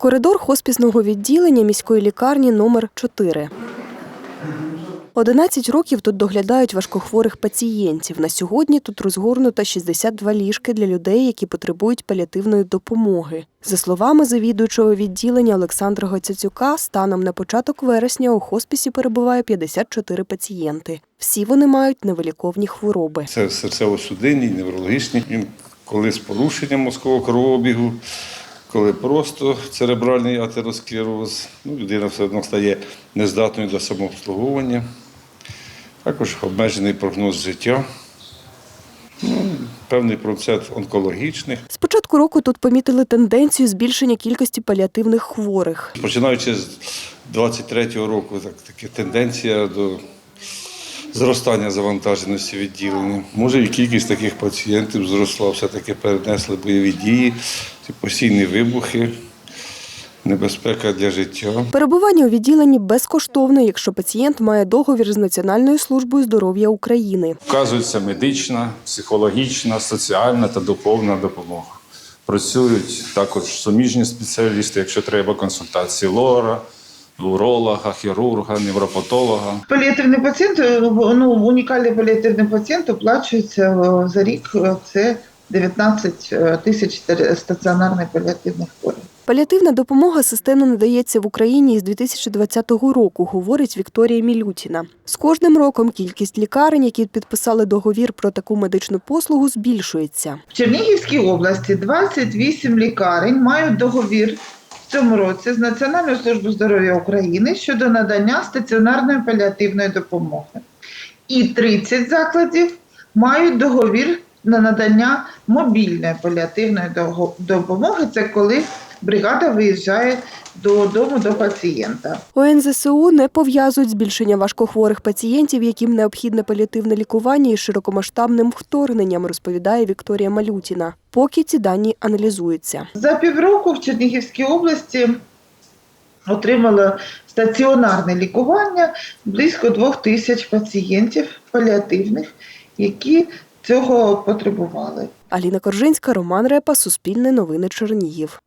Коридор хоспісного відділення міської лікарні номер 4. 11 років тут доглядають важкохворих пацієнтів. На сьогодні тут розгорнуто 62 ліжки для людей, які потребують паліативної допомоги. За словами завідуючого відділення Олександра Гоцяцюка, станом на початок вересня у хоспісі перебуває 54 пацієнти. Всі вони мають невиліковні хвороби. Це серцево-судинні, неврологічні, коли з порушенням мозкового кровообігу, коли просто церебральний атеросклероз. Ну, людина все одно стає нездатною до самообслуговування. Також обмежений прогноз життя. Ну, певний процент онкологічних. З початку року тут помітили тенденцію збільшення кількості паліативних хворих. Починаючи з 23-го року, так, така тенденція до зростання завантаженості відділення. Може, і кількість таких пацієнтів зросла, все-таки перенесли бойові дії, ці постійні вибухи, небезпека для життя. Перебування у відділенні безкоштовне, якщо пацієнт має договір з Національною службою здоров'я України. Вказується медична, психологічна, соціальна та духовна допомога. Працюють також суміжні спеціалісти, якщо треба консультації лора, уролога, хірурга, невропатолога. Паліативний пацієнт, е, ну, унікальний паліативний пацієнт оплачується е, за рік. е, Це 19 тисяч стаціонарних паліативних хворих. Паліативна допомога системно надається в Україні із 2020 року, говорить Вікторія Мілютіна. З кожним роком кількість лікарень, які підписали договір про таку медичну послугу, збільшується. В Чернігівській області 28 лікарень мають договір цьому році з Національною службою здоров'я України щодо надання стаціонарної паліативної допомоги. І 30 закладів мають договір на надання мобільної паліативної допомоги. Це коли бригада виїжджає додому до пацієнта. У НЗСУ не пов'язують збільшення важкохворих пацієнтів, яким необхідне паліативне лікування із широкомасштабним вторгненням, розповідає Вікторія Малютіна. Поки ці дані аналізуються. За півроку в Чернігівській області отримало стаціонарне лікування близько двох тисяч пацієнтів паліативних, які цього потребували. Аліна Коржинська, Роман Репа, Суспільне новини Чернігів.